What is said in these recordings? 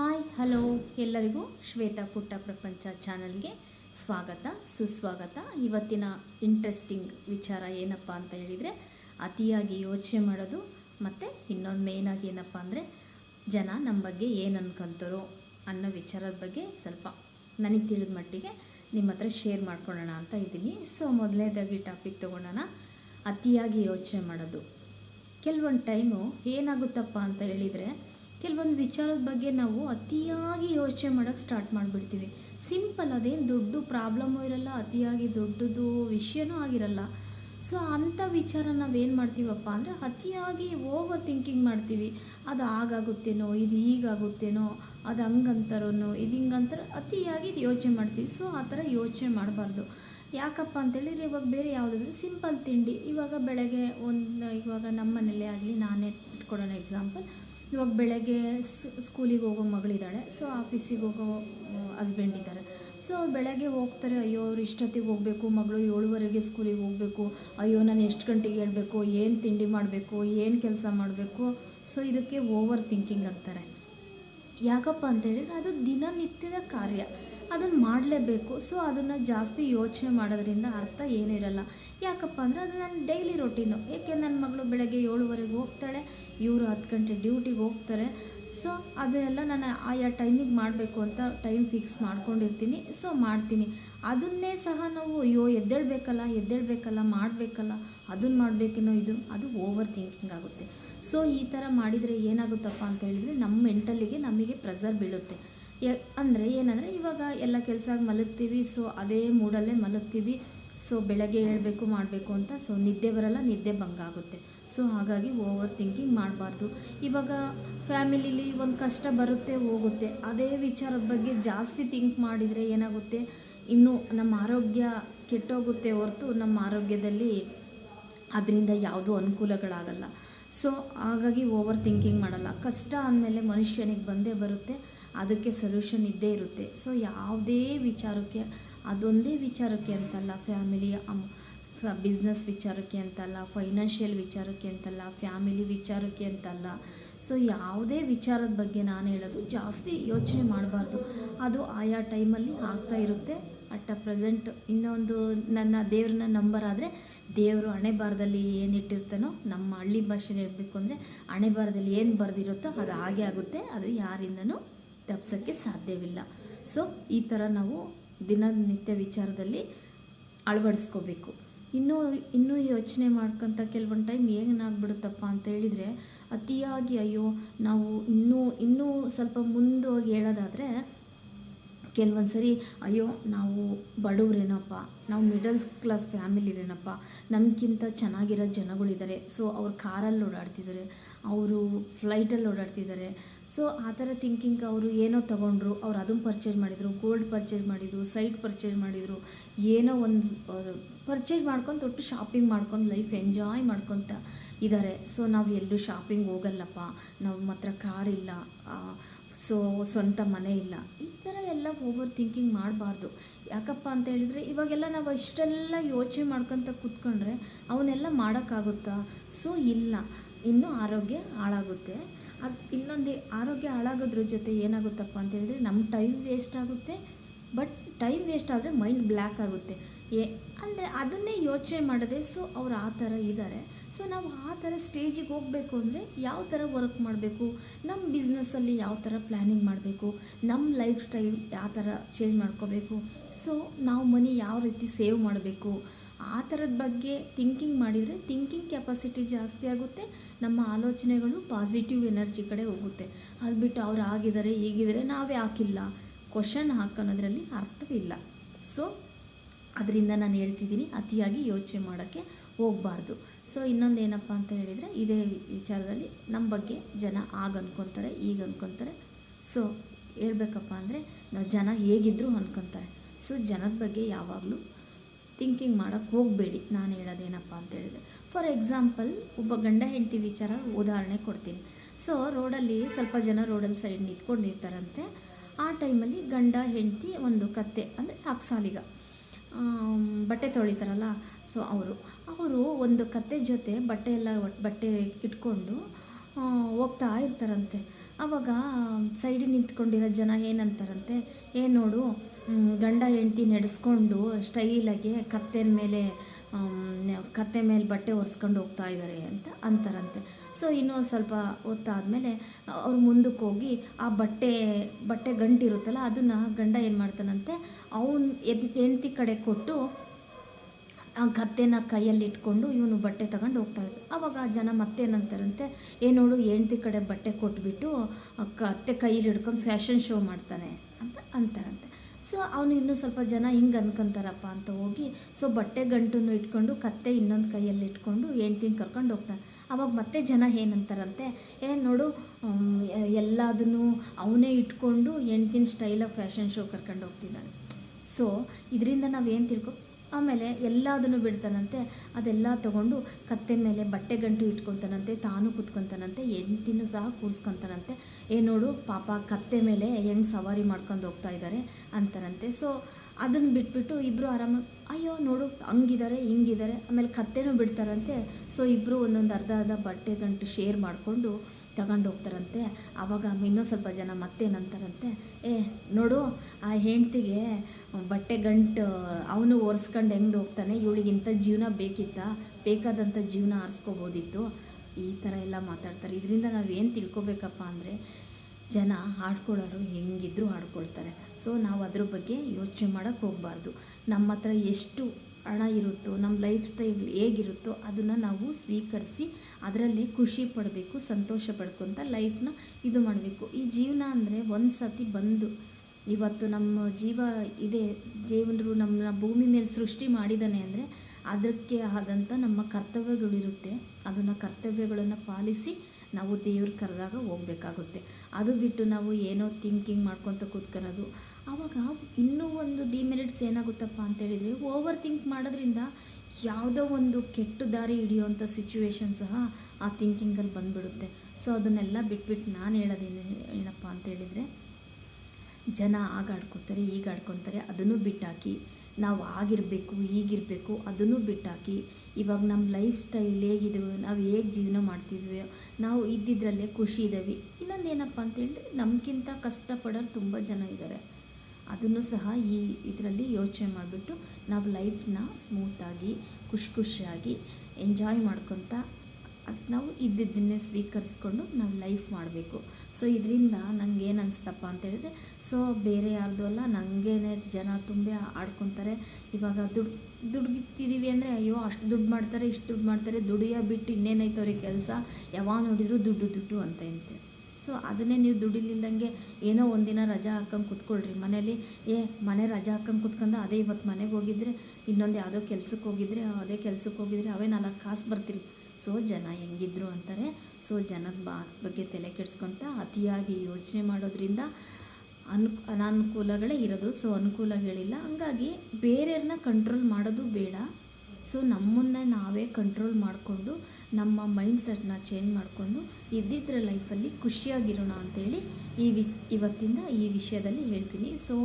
Hi hello ಎಲ್ಲರಿಗೂ ಶ್ವೇತಾ ಪುಟ್ಟ ಪ್ರಪಂಚ ಚಾನಲ್ಗೆ ಸ್ವಾಗತ, ಸುಸ್ವಾಗತ. ಇವತ್ತಿನ ಇಂಟ್ರೆಸ್ಟಿಂಗ್ ವಿಚಾರ ಏನಪ್ಪ ಅಂತ ಹೇಳಿದರೆ, ಅತಿಯಾಗಿ ಯೋಚನೆ ಮಾಡೋದು ಮತ್ತು ಇನ್ನೊಂದು ಮೇಯ್ನಾಗಿ ಏನಪ್ಪ ಅಂದರೆ, ಜನ ನಮ್ಮ ಬಗ್ಗೆ ಏನು ಅನ್ಕೊಂತಾರೋ ಅನ್ನೋ ವಿಚಾರದ ಬಗ್ಗೆ ಸ್ವಲ್ಪ ನನಗೆ ತಿಳಿದ ಮಟ್ಟಿಗೆ ನಿಮ್ಮ ಹತ್ರ ಶೇರ್ ಮಾಡ್ಕೊಳ್ಳೋಣ ಅಂತ ಇದ್ದೀನಿ. ಸೊ ಮೊದಲನೇದಾಗಿ ಟಾಪಿಕ್ ತೊಗೊಳ್ಳೋಣ ಅತಿಯಾಗಿ ಯೋಚನೆ ಮಾಡೋದು. ಕೆಲವೊಂದು ಟೈಮು ಏನಾಗುತ್ತಪ್ಪ ಅಂತ ಹೇಳಿದರೆ ಕೆಲವೊಂದು ವಿಚಾರದ ಬಗ್ಗೆ ನಾವು ಅತಿಯಾಗಿ ಯೋಚನೆ ಮಾಡೋಕ್ಕೆ ಸ್ಟಾರ್ಟ್ ಮಾಡಿಬಿಡ್ತೀವಿ. ಸಿಂಪಲ್ ಅದೇನು ದೊಡ್ಡ ಪ್ರಾಬ್ಲಮ್ಮು ಇರಲ್ಲ, ಅತಿಯಾಗಿ ದೊಡ್ಡದು ವಿಷಯನೂ ಆಗಿರಲ್ಲ. ಸೊ ಅಂಥ ವಿಚಾರ ನಾವೇನು ಮಾಡ್ತೀವಪ್ಪ ಅಂದರೆ, ಅತಿಯಾಗಿ ಓವರ್ ಥಿಂಕಿಂಗ್ ಮಾಡ್ತೀವಿ. ಅದು ಆಗಾಗುತ್ತೇನೋ ಇದು ಹೀಗಾಗುತ್ತೇನೋ, ಅದು ಹಂಗಂತಾರೋನೋ, ಇದು ಹಿಂಗಂತಾರ ಅತಿಯಾಗಿ ಇದು ಯೋಚನೆ ಮಾಡ್ತೀವಿ. ಸೊ ಆ ಥರ ಯೋಚನೆ ಮಾಡಬಾರ್ದು. ಯಾಕಪ್ಪ ಅಂತೇಳಿದ್ರೆ ಇವಾಗ ಬೇರೆ ಯಾವುದು ಸಿಂಪಲ್ ತಿಂಡಿ. ಇವಾಗ ಬೆಳಗ್ಗೆ ಒಂದು, ಇವಾಗ ನಮ್ಮ ಆಗಲಿ, ನಾನೇ ಇಟ್ಕೊಡೋಣ ಎಕ್ಸಾಂಪಲ್ ಇವಾಗ ಬೆಳಗ್ಗೆ ಸ್ಕೂಲಿಗೆ ಹೋಗೋ ಮಗಳಿದ್ದಾಳೆ. ಸೊ ಆಫೀಸಿಗೆ ಹೋಗೋ ಹಸ್ಬೆಂಡ್ ಇದ್ದಾರೆ. ಸೊ ಅವ್ರು ಬೆಳಗ್ಗೆ ಹೋಗ್ತಾರೆ, ಅಯ್ಯೋ, ಅವ್ರು ಇಷ್ಟೊತ್ತಿಗೆ ಹೋಗಬೇಕು, ಮಗಳು ಏಳುವರೆಗೆ ಸ್ಕೂಲಿಗೆ ಹೋಗಬೇಕು. ಅಯ್ಯೋ, ನಾನು ಎಷ್ಟು ಗಂಟೆಗೆ ಹೇಳಬೇಕು, ಏನು ತಿಂಡಿ ಮಾಡಬೇಕು, ಏನು ಕೆಲಸ ಮಾಡಬೇಕು? ಸೊ ಇದಕ್ಕೆ ಓವರ್ ಥಿಂಕಿಂಗ್ ಅಂತಾರೆ. ಯಾಕಪ್ಪ ಅಂತ ಹೇಳಿದರೆ ಅದು ದಿನನಿತ್ಯದ ಕಾರ್ಯ. ಅದನ್ನು ಮಾಡಲೇಬೇಕು. ಸೊ ಅದನ್ನು ಜಾಸ್ತಿ ಯೋಚನೆ ಮಾಡೋದ್ರಿಂದ ಅರ್ಥ ಏನೂ ಇರಲ್ಲ. ಯಾಕಪ್ಪ ಅಂದರೆ ಅದು ನನ್ನ ಡೈಲಿ ರೊಟೀನು ಏಕೆ ನನ್ನ ಮಗಳು ಬೆಳಗ್ಗೆ ಏಳುವರೆಗೆ ಹೋಗ್ತಾಳೆ, ಇವರು ಹತ್ತು ಗಂಟೆ ಡ್ಯೂಟಿಗೆ ಹೋಗ್ತಾರೆ. ಸೊ ಅದನ್ನೆಲ್ಲ ನಾನು ಆಯಾ ಟೈಮಿಗೆ ಮಾಡಬೇಕು ಅಂತ ಟೈಮ್ ಫಿಕ್ಸ್ ಮಾಡ್ಕೊಂಡಿರ್ತೀನಿ. ಸೊ ಮಾಡ್ತೀನಿ. ಅದನ್ನೇ ಸಹ ನಾವು, ಅಯ್ಯೋ, ಎದ್ದೇಳಬೇಕಲ್ಲ ಎದ್ದೇಳಬೇಕಲ್ಲ, ಮಾಡಬೇಕಲ್ಲ ಅದನ್ನು ಮಾಡಬೇಕೇನೋ ಇದು, ಅದು ಓವರ್ ಥಿಂಕಿಂಗ್ ಆಗುತ್ತೆ. ಸೊ ಈ ಥರ ಮಾಡಿದರೆ ಏನಾಗುತ್ತಪ್ಪ ಅಂತ ಹೇಳಿದರೆ, ನಮ್ಮ ಮೆಂಟಲಿಗೆ ನಮಗೆ ಪ್ರೆಸರ್ ಬೀಳುತ್ತೆ. ಅಂದರೆ ಏನಂದರೆ ಇವಾಗ ಎಲ್ಲ ಕೆಲಸ ಮಲಗ್ತೀವಿ ಸೊ ಅದೇ ಮೂಡಲ್ಲೇ ಮಲಗ್ತೀವಿ ಸೊ ಬೆಳಗ್ಗೆ ಹೇಳಬೇಕು, ಮಾಡಬೇಕು ಅಂತ ಸೊ ನಿದ್ದೆ ಬರಲ್ಲ, ನಿದ್ದೆ ಭಂಗ ಆಗುತ್ತೆ. ಸೊ ಹಾಗಾಗಿ ಓವರ್ ಥಿಂಕಿಂಗ್ ಮಾಡಬಾರ್ದು. ಇವಾಗ ಫ್ಯಾಮಿಲಿಲಿ ಒಂದು ಕಷ್ಟ ಬರುತ್ತೆ, ಹೋಗುತ್ತೆ. ಅದೇ ವಿಚಾರದ ಬಗ್ಗೆ ಜಾಸ್ತಿ ಥಿಂಕ್ ಮಾಡಿದರೆ ಏನಾಗುತ್ತೆ? ಇನ್ನೂ ನಮ್ಮ ಆರೋಗ್ಯ ಕೆಟ್ಟೋಗುತ್ತೆ ಹೊರತು ನಮ್ಮ ಆರೋಗ್ಯದಲ್ಲಿ ಅದರಿಂದ ಯಾವುದೂ ಅನುಕೂಲಗಳಾಗಲ್ಲ. ಸೊ ಹಾಗಾಗಿ ಓವರ್ ಥಿಂಕಿಂಗ್ ಮಾಡಲ್ಲ. ಕಷ್ಟ ಅಂದಮೇಲೆ ಮನುಷ್ಯನಿಗೆ ಬಂದೇ ಬರುತ್ತೆ. ಅದಕ್ಕೆ ಸೊಲ್ಯೂಷನ್ ಇದ್ದೇ ಇರುತ್ತೆ. ಸೊ ಯಾವುದೇ ವಿಚಾರಕ್ಕೆ, ಅದೊಂದೇ ವಿಚಾರಕ್ಕೆ ಅಂತಲ್ಲ ಫ್ಯಾಮಿಲಿ ಫ ಬಿಸ್ನೆಸ್ ವಿಚಾರಕ್ಕೆ ಅಂತಲ್ಲ ಫೈನಾನ್ಷಿಯಲ್ ವಿಚಾರಕ್ಕೆ ಅಂತಲ್ಲ ಫ್ಯಾಮಿಲಿ ವಿಚಾರಕ್ಕೆ ಅಂತಲ್ಲ. ಸೊ ಯಾವುದೇ ವಿಚಾರದ ಬಗ್ಗೆ ನಾನು ಹೇಳೋದು ಜಾಸ್ತಿ ಯೋಚನೆ ಮಾಡಬಾರ್ದು. ಅದು ಆಯಾ ಟೈಮಲ್ಲಿ ಆಗ್ತಾ ಇರುತ್ತೆ. ಅಟ್ ಅ ಪ್ರೆಸೆಂಟ್ ಇನ್ನೊಂದು ನನ್ನ ದೇವ್ರನ್ನ ನಂಬರ್ ಆದರೆ, ದೇವರು ಹಣೆ ಬಾರದಲ್ಲಿ ಏನು ಇಟ್ಟಿರ್ತಾನೋ ನಮ್ಮ ಹಳ್ಳಿ ಭಾಷೆಯಲ್ಲಿ ಹೇಳಬೇಕು ಅಂದರೆ, ಹಣೆ ಬಾರದಲ್ಲಿ ಏನು ಬರೆದಿರುತ್ತೋ ಅದು ಹಾಗೆ ಆಗುತ್ತೆ. ಅದು ಯಾರಿಂದನೂ ತಪ್ಸೋಕ್ಕೆ ಸಾಧ್ಯವಿಲ್ಲ. ಸೊ ಈ ಥರ ನಾವು ದಿನನಿತ್ಯ ವಿಚಾರದಲ್ಲಿ ಅಳವಡಿಸ್ಕೋಬೇಕು. ಇನ್ನೂ ಇನ್ನೂ ಯೋಚನೆ ಮಾಡ್ಕೊತ ಕೆಲವೊಂದು ಟೈಮ್ ಏನಾಗ್ಬಿಡುತ್ತಪ್ಪ ಅಂತ ಹೇಳಿದರೆ, ಅತಿಯಾಗಿ ಅಯ್ಯೋ, ನಾವು ಇನ್ನೂ ಇನ್ನೂ ಸ್ವಲ್ಪ ಮುಂದೋಗಿ ಹೇಳೋದಾದರೆ ಕೆಲವೊಂದು ಸರಿ, ಅಯ್ಯೋ, ನಾವು ಬಡವ್ರೇನಪ್ಪ, ನಾವು ಮಿಡಲ್ಸ್ ಕ್ಲಾಸ್ ಫ್ಯಾಮಿಲಿರೇನಪ್ಪ ನಮಗಿಂತ ಚೆನ್ನಾಗಿರೋ ಜನಗಳಿದ್ದಾರೆ ಸೊ ಅವ್ರು ಕಾರಲ್ಲಿ ಓಡಾಡ್ತಿದ್ದಾರೆ ಅವರು ಫ್ಲೈಟಲ್ಲಿ ಓಡಾಡ್ತಿದ್ದಾರೆ ಸೊ ಆ ಥರ ಥಿಂಕಿಂಗ್ ಅವರು ಏನೋ ತೊಗೊಂಡ್ರು, ಅವ್ರು ಅದನ್ನು ಪರ್ಚೇಸ್ ಮಾಡಿದರು ಗೋಲ್ಡ್ ಪರ್ಚೇಸ್ ಮಾಡಿದರು ಸೈಟ್ ಪರ್ಚೇಸ್ ಮಾಡಿದರು, ಏನೋ ಒಂದು ಪರ್ಚೇಸ್ ಮಾಡ್ಕೊಂಡು ಒಟ್ಟು ಶಾಪಿಂಗ್ ಮಾಡ್ಕೊಂಡು ಲೈಫ್ ಎಂಜಾಯ್ ಮಾಡ್ಕೊತ ಇದ್ದಾರೆ ಸೊ ನಾವು ಎಲ್ಲೂ ಶಾಪಿಂಗ್ ಹೋಗಲ್ಲಪ್ಪ ನಮ್ಮ ಹತ್ರ ಇಲ್ಲ ಸೊ, ಸ್ವಂತ ಮನೆ ಇಲ್ಲ. ಈ ಥರ ಎಲ್ಲ ಓವರ್ ಥಿಂಕಿಂಗ್ ಮಾಡಬಾರ್ದು. ಯಾಕಪ್ಪ ಅಂತ ಹೇಳಿದರೆ, ಇವಾಗೆಲ್ಲ ನಾವು ಇಷ್ಟೆಲ್ಲ ಯೋಚನೆ ಮಾಡ್ಕೊತ ಕೂತ್ಕೊಂಡ್ರೆ ಅವನ್ನೆಲ್ಲ ಮಾಡೋಕ್ಕಾಗುತ್ತಾ? ಸೊ, ಇಲ್ಲ. ಇನ್ನೂ ಆರೋಗ್ಯ ಹಾಳಾಗುತ್ತೆ. ಅದು ಇನ್ನೊಂದು, ಆರೋಗ್ಯ ಹಾಳಾಗೋದ್ರ ಜೊತೆ ಏನಾಗುತ್ತಪ್ಪ ಅಂತ ಹೇಳಿದರೆ ನಮ್ಮ ಟೈಮ್ ವೇಸ್ಟ್ ಆಗುತ್ತೆ. ಬಟ್ ಟೈಮ್ ವೇಸ್ಟ್ ಆದರೆ ಮೈಂಡ್ ಬ್ಲ್ಯಾಕ್ ಆಗುತ್ತೆ. ಏ ಅಂದರೆ ಅದನ್ನೇ ಯೋಚನೆ ಮಾಡದೆ, ಸೊ, ಅವ್ರು ಆ ಥರ ಇದ್ದಾರೆ ಸೊ ನಾವು ಆ ಥರ ಸ್ಟೇಜಿಗೆ ಹೋಗಬೇಕು ಅಂದರೆ ಯಾವ ಥರ ವರ್ಕ್ ಮಾಡಬೇಕು? ನಮ್ಮ ಬಿಸ್ನೆಸ್ಸಲ್ಲಿ ಯಾವ ಥರ ಪ್ಲ್ಯಾನಿಂಗ್ ಮಾಡಬೇಕು? ನಮ್ಮ ಲೈಫ್ ಸ್ಟೈಲ್ ಯಾವ ಥರ ಚೇಂಜ್ ಮಾಡ್ಕೋಬೇಕು? ಸೊ ನಾವು ಮನಿ ಯಾವ ರೀತಿ ಸೇವ್ ಮಾಡಬೇಕು? ಆ ಥರದ ಬಗ್ಗೆ ಥಿಂಕಿಂಗ್ ಮಾಡಿದರೆ ಥಿಂಕಿಂಗ್ ಕೆಪಾಸಿಟಿ ಜಾಸ್ತಿ ಆಗುತ್ತೆ, ನಮ್ಮ ಆಲೋಚನೆಗಳು ಪಾಸಿಟಿವ್ ಎನರ್ಜಿ ಕಡೆ ಹೋಗುತ್ತೆ. ಅದು ಬಿಟ್ಟು ಅವ್ರು ಆಗಿದ್ದಾರೆ ಹೀಗಿದ್ದಾರೆ ನಾವೇ ಹಾಕಿಲ್ಲ. ಕ್ವಶನ್ ಹಾಕೋದ್ರಲ್ಲಿ ಅರ್ಥವಿಲ್ಲ ಸೊ ಅದರಿಂದ ನಾನು ಹೇಳ್ತಿದ್ದೀನಿ ಅತಿಯಾಗಿ ಯೋಚನೆ ಮಾಡೋಕ್ಕೆ ಹೋಗಬಾರ್ದು. ಸೊ ಇನ್ನೊಂದು ಏನಪ್ಪ ಅಂತ ಹೇಳಿದರೆ, ಇದೇ ವಿಚಾರದಲ್ಲಿ ನಮ್ಮ ಬಗ್ಗೆ ಜನ ಆಗ ಅಂದ್ಕೊತಾರೆ ಈಗ ಅಂದ್ಕೊತಾರೆ ಸೊ ಹೇಳ್ಬೇಕಪ್ಪ ಅಂದರೆ, ನಾವು ಜನ ಹೇಗಿದ್ದರೂ ಅಂದ್ಕೊತಾರೆ ಸೊ ಜನದ ಬಗ್ಗೆ ಯಾವಾಗಲೂ ಥಿಂಕಿಂಗ್ ಮಾಡೋಕ್ಕೆ ಹೋಗಬೇಡಿ. ನಾನು ಹೇಳೋದೇನಪ್ಪ ಅಂತ ಹೇಳಿದರೆ. ಫಾರ್ ಎಕ್ಸಾಂಪಲ್ ಒಬ್ಬ ಗಂಡ ಹೆಂಡತಿ ವಿಚಾರ ಉದಾಹರಣೆ ಕೊಡ್ತೀನಿ. ಸೊ ರೋಡಲ್ಲಿ ಸ್ವಲ್ಪ ಜನ ರೋಡಲ್ಲಿ ಸೈಡ್ ನಿಂತ್ಕೊಂಡಿರ್ತಾರಂತೆ. ಆ ಟೈಮಲ್ಲಿ ಗಂಡ ಹೆಂಡತಿ ಒಂದು ಕತ್ತೆ, ಅಂದರೆ ಅಕ್ಸಾಲಿಗ. ಬಟ್ಟೆ ತೊಳಿತಾರಲ್ಲ ಸೊ ಅವರು. ಅವರು ಒಂದು ಕತ್ತೆ ಜೊತೆ ಬಟ್ಟೆ ಎಲ್ಲ ಬಟ್ಟೆ ಇಟ್ಕೊಂಡು ಹೋಗ್ತಾ ಇರ್ತಾರಂತೆ. ಆವಾಗ ಸೈಡಿಗೆ ನಿಂತ್ಕೊಂಡಿರೋ ಜನ ಏನಂತಾರಂತೆ, ಏ ನೋಡು ಗಂಡ ಹೆಂಡತಿ ನಡೆಸ್ಕೊಂಡು ಸ್ಟೈಲಾಗಿ ಕತ್ತೆನ ಮೇಲೆ ಕತ್ತೆ ಮೇಲೆ ಬಟ್ಟೆ ಒರೆಸ್ಕೊಂಡು ಹೋಗ್ತಾ ಇದ್ದಾರೆ ಅಂತ ಅಂತಾರಂತೆ. ಸೊ ಇನ್ನೂ ಸ್ವಲ್ಪ ಹೊತ್ತಾದಮೇಲೆ ಅವ್ರು ಮುಂದಕ್ಕೆ ಹೋಗಿ ಆ ಬಟ್ಟೆ ಬಟ್ಟೆ ಗಂಟಿರುತ್ತಲ್ಲ, ಅದನ್ನು ಗಂಡ ಏನು ಮಾಡ್ತಾನಂತೆ, ಅವನು ಹೆಂಡ್ತಿ ಕಡೆ ಕೊಟ್ಟು ಆ ಗದ್ದೆನ ಕೈಯಲ್ಲಿ ಇಟ್ಕೊಂಡು ಇವನು ಬಟ್ಟೆ ತಗೊಂಡು ಹೋಗ್ತಾ ಇದ್ದ ಆವಾಗ ಆ ಜನ ಮತ್ತೇನಂತಾರಂತೆ, ಏ ನೋಡು, ಹೆಂಡ್ತಿ ಕಡೆ ಬಟ್ಟೆ ಕೊಟ್ಬಿಟ್ಟು ಅತ್ತೆ ಕೈಯಲ್ಲಿ ಹಿಡ್ಕೊಂಡು ಫ್ಯಾಷನ್ ಶೋ ಮಾಡ್ತಾನೆ ಅಂತ ಅಂತಾರಂತೆ. ಸೊ ಅವನು ಇನ್ನೂ ಸ್ವಲ್ಪ ಜನ ಹಿಂಗೆ ಅನ್ಕೊಂತಾರಪ್ಪ ಅಂತ ಹೋಗಿ, ಸೊ ಬಟ್ಟೆ ಗಂಟನ್ನು ಇಟ್ಕೊಂಡು ಕತ್ತೆ ಇನ್ನೊಂದು ಕೈಯಲ್ಲಿ ಇಟ್ಕೊಂಡು ಹೆಂಡ್ತಿನ ಕರ್ಕೊಂಡು ಹೋಗ್ತಾನೆ. ಅವಾಗ ಮತ್ತೆ ಜನ ಏನಂತಾರಂತೆ, ಏ ನೋಡು ಎಲ್ಲದನ್ನು ಅವನೇ ಇಟ್ಕೊಂಡು ಹೆಂಡ್ತಿನ ಸ್ಟೈಲಾಗಿ ಫ್ಯಾಷನ್ ಶೋ ಕರ್ಕೊಂಡು ಹೋಗ್ತಿದ್ದಾನೆ. ಸೊ ಇದರಿಂದ ನಾವೇನು ತಿಳ್ಕೊ ಆಮೇಲೆ ಎಲ್ಲದನ್ನು ಬಿಡ್ತಾನಂತೆ, ಅದೆಲ್ಲ ತಗೊಂಡು ಕತ್ತೆ ಮೇಲೆ ಬಟ್ಟೆ ಗಂಟು ಇಟ್ಕೊತಾನಂತೆ, ತಾನು ಕುತ್ಕೊತಾನಂತೆ, ಹೆಂಡ್ತಿನೂ ಸಹ ಕೂರಿಸ್ಕೊತಾನಂತೆ. ಏ ನೋಡು ಪಾಪ ಕತ್ತೆ ಮೇಲೆ ಹೆಂಗೆ ಸವಾರಿ ಮಾಡ್ಕೊಂಡು ಹೋಗ್ತಾ ಇದ್ದಾರೆ ಅಂತಾರಂತೆ ಸೊ ಅದನ್ನು ಬಿಟ್ಬಿಟ್ಟು ಇಬ್ಬರು ಆರಾಮಾಗಿ ಅಯ್ಯೋ ನೋಡು ಹಂಗಿದ್ದಾರೆ ಹಿಂಗಿದ್ದಾರೆ ಆಮೇಲೆ ಕತ್ತೆನೂ ಬಿಡ್ತಾರಂತೆ. ಸೊ ಇಬ್ಬರು ಒಂದೊಂದು ಅರ್ಧ ಅರ್ಧ ಬಟ್ಟೆ ಗಂಟು ಶೇರ್ ಮಾಡಿಕೊಂಡು ತಗೊಂಡು ಹೋಗ್ತಾರಂತೆ. ಆವಾಗ ಇನ್ನೂ ಸ್ವಲ್ಪ ಜನ ಮತ್ತೇನಂತಾರಂತೆ, ಏ, ನೋಡು, ಆ ಹೆಂಡ್ತಿಗೆ ಬಟ್ಟೆ ಗಂಟು ಅವನು ಒರೆಸ್ಕೊಂಡು ಹೆಂಗೆ ಹೋಗ್ತಾನೆ? ಇವಳಿಗಿಂತ ಜೀವನ ಬೇಕಿತ್ತ? ಬೇಕಾದಂಥ ಜೀವನ ಆರಿಸ್ಕೋಬೋದಿತ್ತು? ಈ ಥರ ಎಲ್ಲ ಮಾತಾಡ್ತಾರೆ. ಇದರಿಂದ ನಾವೇನು ತಿಳ್ಕೊಬೇಕಪ್ಪ ಅಂದರೆ ಜನ ಹಾಡ್ಕೊಳ್ಳೋರು ಹೆಂಗಿದ್ರು ಹಾಡ್ಕೊಳ್ತಾರೆ. ಸೊ ನಾವು ಅದ್ರ ಬಗ್ಗೆ ಯೋಚನೆ ಮಾಡೋಕ್ಕೆ ಹೋಗಬಾರ್ದು. ನಮ್ಮ ಹತ್ರ ಎಷ್ಟು ಹಣ ಇರುತ್ತೋ, ನಮ್ಮ ಲೈಫ್ ಸ್ಟೈಲ್ ಹೇಗಿರುತ್ತೋ ಅದನ್ನು ನಾವು ಸ್ವೀಕರಿಸಿ ಅದರಲ್ಲಿ ಖುಷಿ ಪಡಬೇಕು, ಸಂತೋಷ ಪಡ್ಕೊತ ಲೈಫ್ನ ಇದು ಮಾಡಬೇಕು. ಈ ಜೀವನ ಅಂದರೆ ಒಂದು ಸತಿ ಬಂದು ಇವತ್ತು ನಮ್ಮ ಜೀವ ಇದೆ, ದೇವರು ನಮ್ಮ ಭೂಮಿ ಮೇಲೆ ಸೃಷ್ಟಿ ಮಾಡಿದ್ದಾನೆ ಅಂದರೆ ಅದಕ್ಕೆ ಆದಂಥ ನಮ್ಮ ಕರ್ತವ್ಯಗಳಿರುತ್ತೆ. ಅದನ್ನು ಕರ್ತವ್ಯಗಳನ್ನು ಪಾಲಿಸಿ ನಾವು ದೇವ್ರು ಕರೆದಾಗ ಹೋಗಬೇಕಾಗುತ್ತೆ. ಅದು ಬಿಟ್ಟು ನಾವು ಏನೋ ಥಿಂಕಿಂಗ್ ಮಾಡ್ಕೊತ ಕೂತ್ಕೊಳ್ಳೋದು. ಆವಾಗ ಇನ್ನೂ ಒಂದು ಡಿಮೆರಿಟ್ಸ್ ಏನಾಗುತ್ತಪ್ಪ ಅಂತೇಳಿದರೆ ಓವರ್ ಥಿಂಕ್ ಮಾಡೋದ್ರಿಂದ ಯಾವುದೋ ಒಂದು ಕೆಟ್ಟ ದಾರಿ ಹಿಡಿಯುವಂಥ ಸಿಚುವೇಶನ್ ಸಹ ಆ ಥಿಂಕಿಂಗಲ್ಲಿ ಬಂದುಬಿಡುತ್ತೆ. ಸೊ ಅದನ್ನೆಲ್ಲ ಬಿಟ್ಬಿಟ್ಟು ನಾನು ಹೇಳೋದೇನು ಏನಪ್ಪ ಅಂತ ಹೇಳಿದರೆ ಜನ ಆಗ ಆಡ್ಕೊತಾರೆ ಈಗ ಆಡ್ಕೊತಾರೆ ಅದನ್ನು ಬಿಟ್ಟಾಕಿ ನಾವು ಆಗಿರಬೇಕು, ಈಗಿರಬೇಕು, ಅದನ್ನು ಬಿಟ್ಟಾಕಿ ಇವಾಗ ನಮ್ಮ ಲೈಫ್ ಸ್ಟೈಲ್ ಹೇಗಿದೆ, ನಾವು ಹೇಗೆ ಜೀವನ ಮಾಡ್ತಿದ್ವಿ, ನಾವು ಇದ್ದಿದ್ರಲ್ಲೇ ಖುಷಿ ಇದ್ದೀವಿ ಇನ್ನೊಂದು ಏನಪ್ಪ ಅಂತೇಳಿದ್ರೆ ನಮಗಿಂತ ಕಷ್ಟಪಡೋರು ತುಂಬ ಜನ ಇದ್ದಾರೆ. ಅದನ್ನು ಸಹ ಈ ಇದರಲ್ಲಿ ಯೋಚನೆ ಮಾಡಿಬಿಟ್ಟು ನಾವು ಲೈಫ್ನ ಸ್ಮೂತಾಗಿ ಖುಷಿ ಖುಷಿಯಾಗಿ ಎಂಜಾಯ್ ಮಾಡ್ಕೊತ ಅದು ನಾವು ಇದ್ದಿದ್ದನ್ನೇ ಸ್ವೀಕರಿಸ್ಕೊಂಡು ನಾವು ಲೈಫ್ ಮಾಡಬೇಕು. ಸೊ ಇದರಿಂದ ನಂಗೆ ಏನು ಅನಿಸ್ತಪ್ಪ ಅಂತ ಹೇಳಿದ್ರೆ ಸೊ ಬೇರೆ ಯಾರ್ದು ಅಲ್ಲ ನನಗೇನೆ ಜನ ತುಂಬ ಆಡ್ಕೊತಾರೆ. ಇವಾಗ ದುಡ್ಡು ದುಡ್ಗಿತ್ತಿದ್ದೀವಿ ಅಂದರೆ, ಅಯ್ಯೋ, ಅಷ್ಟು ದುಡ್ಡು ಮಾಡ್ತಾರೆ, ಇಷ್ಟು ದುಡ್ಡು ಮಾಡ್ತಾರೆ, ದುಡಿಯೋ ಬಿಟ್ಟು ಇನ್ನೇನೈತೆ ಅವ್ರಿಗೆ ಕೆಲಸ? ಯಾವಾಗ ನೋಡಿದ್ರು ದುಡ್ಡು ದುಡ್ಡು ಅಂತ ಅಂತೆ ಸೊ ಅದನ್ನೇ ನೀವು ದುಡಿಲಿಲ್ದಂಗೆ ಏನೋ ಒಂದಿನ ರಜಾ ಹಾಕೊಂಡು ಕುತ್ಕೊಳ್ರಿ. ಮನೇಲಿ ಏ, ಮನೆ ರಜಾ ಹಾಕೊಂಡು ಕುತ್ಕೊಂಡು ಅದೇ ಇವತ್ತು ಮನೆಗೆ ಹೋಗಿದ್ರೆ, ಇನ್ನೊಂದು ಯಾವುದೋ ಕೆಲ್ಸಕ್ಕೆ ಹೋಗಿದ್ರೆ, ಅದೇ ಕೆಲ್ಸಕ್ಕೆ ಹೋಗಿದ್ರೆ ಅವೇ ನಾಲ್ಕು ಕಾಸು ಬರ್ತೀರಿ ಸೊ ಜನ ಹೆಂಗಿದ್ರು ಅಂತಾರೆ. ಸೊ ಜನದ ಬಾ, ಬಗ್ಗೆ ತಲೆ ಕೆಡ್ಸ್ಕೊತ ಅತಿಯಾಗಿ ಯೋಚನೆ ಮಾಡೋದ್ರಿಂದ ಅನು ಅನಾನುಕೂಲಗಳೇ ಇರೋದು. ಸೊ ಅನುಕೂಲಗಳಿಲ್ಲ. ಹಂಗಾಗಿ ಬೇರೆಯವ್ರನ್ನ ಕಂಟ್ರೋಲ್ ಮಾಡೋದು ಬೇಡ. ಸೊ ನಮ್ಮನ್ನ ನಾವೇ ಕಂಟ್ರೋಲ್ ಮಾಡಿಕೊಂಡು ನಮ್ಮ ಮೈಂಡ್ ಸೆಟ್ನ ಚೇಂಜ್ ಮಾಡಿಕೊಂಡು ಇದ್ದಿದ್ರ ಲೈಫಲ್ಲಿ ಖುಷಿಯಾಗಿರೋಣ ಅಂತೇಳಿ ಈ ವಿ, ಇವತ್ತಿಂದ ಈ ವಿಷಯದಲ್ಲಿ ಹೇಳ್ತೀನಿ. ಸೊ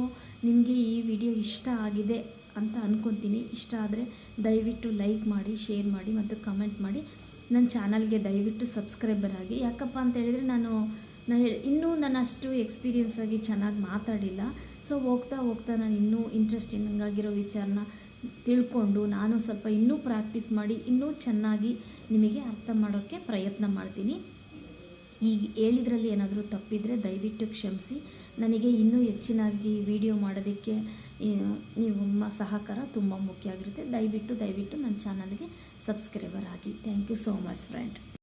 ನಿಮಗೆ ಈ ವಿಡಿಯೋ ಇಷ್ಟ ಆಗಿದೆ ಅಂತ ಅಂದ್ಕೊತೀನಿ ಇಷ್ಟ ಆದರೆ ದಯವಿಟ್ಟು ಲೈಕ್ ಮಾಡಿ ಶೇರ್ ಮಾಡಿ ಮತ್ತು ಕಮೆಂಟ್ ಮಾಡಿ. ನನ್ನ ಚಾನಲ್ಗೆ ದಯವಿಟ್ಟು ಸಬ್ಸ್ಕ್ರೈಬರ್ ಆಗಿ. ಯಾಕಪ್ಪ ಅಂತ ಹೇಳಿದರೆ ನಾನು ನಾನು ಹೇಳಿ ಇನ್ನೂ ನಾನು ಅಷ್ಟು ಎಕ್ಸ್ಪೀರಿಯೆನ್ಸ್ ಆಗಿ ಚೆನ್ನಾಗಿ ಮಾತಾಡಿಲ್ಲ. ಸೊ ಹೋಗ್ತಾ ಹೋಗ್ತಾ ನಾನು ಇನ್ನೂ ಇಂಟ್ರೆಸ್ಟಿಂಗ್ ಆಗಿರೋ ವಿಚಾರನ ತಿಳ್ಕೊಂಡು ನಾನು ಸ್ವಲ್ಪ ಇನ್ನೂ ಪ್ರಾಕ್ಟೀಸ್ ಮಾಡಿ, ಇನ್ನೂ ಚೆನ್ನಾಗಿ ನಿಮಗೆ ಅರ್ಥ ಮಾಡೋಕ್ಕೆ ಪ್ರಯತ್ನ ಮಾಡ್ತೀನಿ. ಈಗ ಹೇಳಿದ್ರಲ್ಲಿ ಏನಾದರೂ ತಪ್ಪಿದರೆ ದಯವಿಟ್ಟು ಕ್ಷಮಿಸಿ. ನನಗೆ ಇನ್ನೂ ಹೆಚ್ಚಿನಾಗಿ ವಿಡಿಯೋ ಮಾಡೋದಕ್ಕೆ ಈ, ನಿಮ್ಮ ಸಹಕಾರ ತುಂಬ ಮುಖ್ಯ ಆಗಿರುತ್ತೆ. ದಯವಿಟ್ಟು ದಯವಿಟ್ಟು ನನ್ನ ಚಾನಲ್ಗೆ ಸಬ್ಸ್ಕ್ರೈಬರ್ ಆಗಿ. Thank you so much friend.